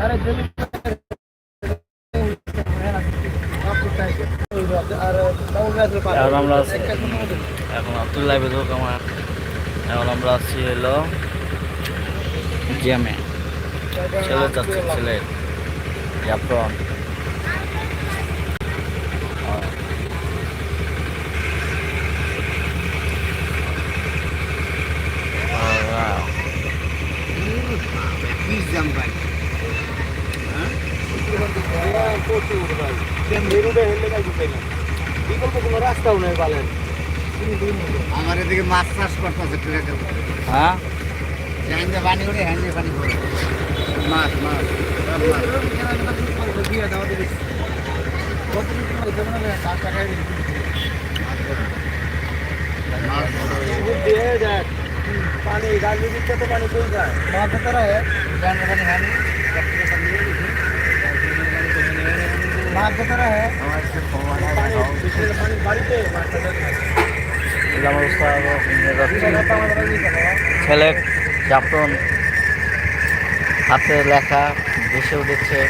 এখন আমরা এখন আব্দুল্লাহ বেদক আমার এখন আমরা আছি হলো জ্যামে। ছেলে যাচ্ছে, ছেলে। জাফরন। রাস্তাও নেই বলেন আমার এদিকে মাছ চাষ করতেছে ট্রেকের হ্যাঁ? হ্যান্ডে পানি করে হ্যান্ডে পানি করে। মাছ মাছ যায় মাছ। তারা হ্যান্ডে পানি হ্যান্ডে মাছ তারা হ্যাঁ পানি বিশেষ ছেলে যাপন হাতে লেখা ভেসে উঠেছে।